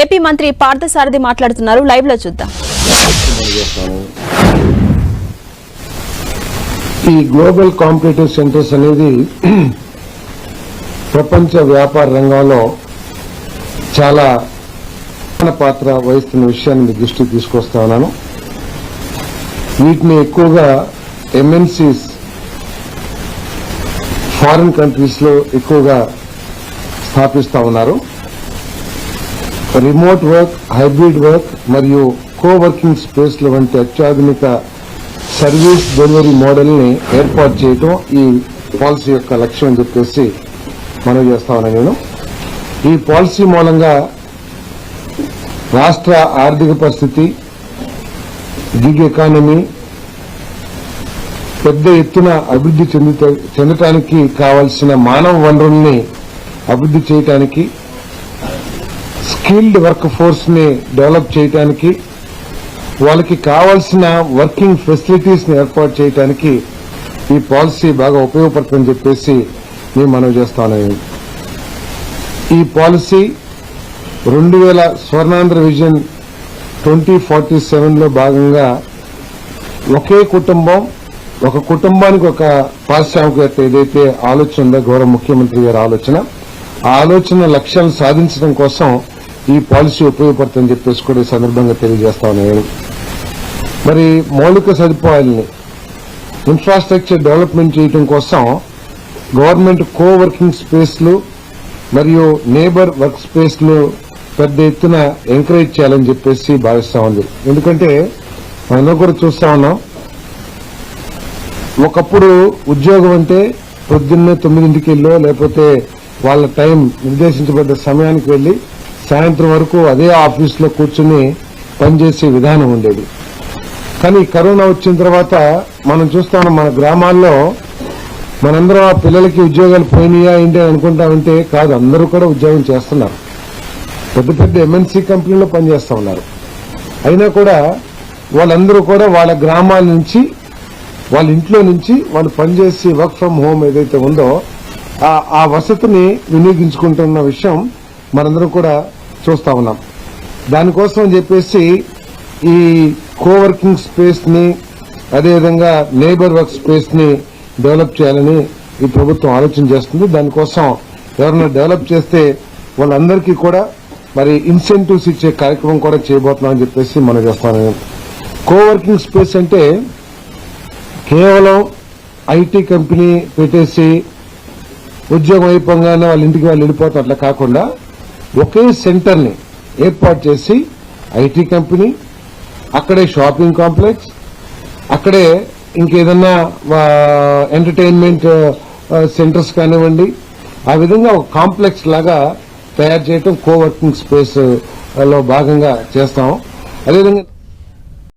AP మంత్రి పార్థసారథి మాట్లాడుతున్నారు. లైవ్లో చూద్దాం. ఈ గ్లోబల్ కాంపిటేటివ్ సెంటర్స్ అనేది ప్రపంచ వ్యాపార రంగంలో చాలా ప్రధాన పాత్ర వహిస్తున్న విషయాన్ని మీ దృష్టికి తీసుకొస్తా ఉన్నాను. వీటిని ఎక్కువగా ఎంఎన్సీస్ ఫారిన్ కంట్రీస్లో ఎక్కువగా స్థాపిస్తా ఉన్నారు. రిమోట్ వర్క్ హైబ్రిడ్ వర్క్ మరియు కోవర్కింగ్ స్పేస్ల వంటి అత్యాధునిక సర్వీస్ డెలివరీ మోడల్ని ఏర్పాటు చేయడం ఈ పాలసీ యొక్క లక్ష్యం అని చెప్పేసి మనం చేస్తామని నేను. ఈ పాలసీ మూలంగా రాష్ట్ర ఆర్థిక పరిస్థితి గిగ్ ఎకానమీ పెద్ద ఎత్తున అభివృద్ధి చెందుత చెందటానికి కావలసిన మానవ వనరుల్ని అభివృద్ధి చేయటానికి స్కిల్డ్ వర్క్ ఫోర్స్ని డెవలప్ చేయటానికి వాళ్ళకి కావాల్సిన వర్కింగ్ ఫెసిలిటీస్ని ఏర్పాటు చేయడానికి ఈ పాలసీ బాగా ఉపయోగపడుతుందని చెప్పేసి నేను మనవి చేస్తాను. ఈ పాలసీ రెండు వేల స్వర్ణాంధ్ర విజన్ ట్వంటీ ఫార్టీ సెవెన్లో భాగంగా ఒకే కుటుంబం ఒక కుటుంబానికి ఒక పారిశ్రామికవేత్త ఏదైతే ఆలోచన ఉందో గౌరవ ముఖ్యమంత్రి గారి ఆలోచన ఆ ఆలోచన లక్ష్యాలను సాధించడం కోసం ఈ పాలసీ ఉపయోగపడుతుందని చెప్పేసి కూడా ఈ సందర్భంగా తెలియజేస్తా ఉన్నాను. మరి మౌలిక సదుపాయాలని ఇన్ఫ్రాస్ట్రక్చర్ డెవలప్మెంట్ చేయడం కోసం గవర్నమెంట్ కో వర్కింగ్ స్పేస్లు మరియు నేబర్ వర్క్ స్పేస్లు పెద్ద ఎత్తున ఎంకరేజ్ చేయాలని చెప్పేసి భావిస్తా ఉంది. ఎందుకంటే మనం కూడా చూస్తా ఉన్నాం ఒకప్పుడు ఉద్యోగం అంటే పొద్దున్నే తొమ్మిదింటికి వెళ్ళో లేకపోతే వాళ్ళ టైం నిర్దేశించబడ్డ సమయానికి వెళ్ళి సాయంత్రం వరకు అదే ఆఫీస్లో కూర్చుని పనిచేసే విధానం ఉండేది. కానీ కరోనా వచ్చిన తర్వాత మనం చూస్తాం మన గ్రామాల్లో మనందరం ఆ పిల్లలకి ఉద్యోగాలు పోయినాయా ఏంటి అనుకుంటామంటే అనుకుంటా ఉంటే కాదు అందరూ కూడా ఉద్యోగం చేస్తున్నారు. పెద్ద పెద్ద ఎంఎన్సీ కంపెనీలో పనిచేస్తూ ఉన్నారు. అయినా కూడా వాళ్ళందరూ కూడా వాళ్ళ గ్రామాల నుంచి వాళ్ళ ఇంట్లో నుంచి వాళ్ళు పనిచేసి వర్క్ ఫ్రం హోమ్ ఏదైతే ఉందో ఆ- ఆ వసతిని వినియోగించుకుంటున్న విషయం మనందరం కూడా చూస్తా ఉన్నాం. దానికోసం అని చెప్పేసి ఈ కోవర్కింగ్ స్పేస్ని అదేవిధంగా లేబర్ వర్క్ స్పేస్ని డెవలప్ చేయాలని ఈ ప్రభుత్వం ఆలోచన చేస్తుంది. దానికోసం ఎవరైనా డెవలప్ చేస్తే వాళ్ళందరికీ కూడా మరి ఇన్సెంటివ్స్ ఇచ్చే కార్యక్రమం కూడా చేయబోతున్నామని చెప్పేసి మనం చేస్తాను కోవర్కింగ్ స్పేస్ అంటే కేవలం ఐటీ కంపెనీ పెట్టేసి ఉద్యోగం అయిపోగానే వాళ్ళ ఇంటికి వాళ్ళు వెళ్ళిపోతాం అట్లా కాకుండా ఒకే సెంటర్ని ఏర్పాటు చేసి ఐటీ కంపెనీ అక్కడే షాపింగ్ కాంప్లెక్స్ అక్కడే ఇంకేదన్నా ఎంటర్టైన్మెంట్ సెంటర్స్ కానివ్వండి. ఆ విధంగా ఒక కాంప్లెక్స్ లాగా తయారు చేయటం కోవర్కింగ్ స్పేస్లో భాగంగా చేస్తాం. అదేవిధంగా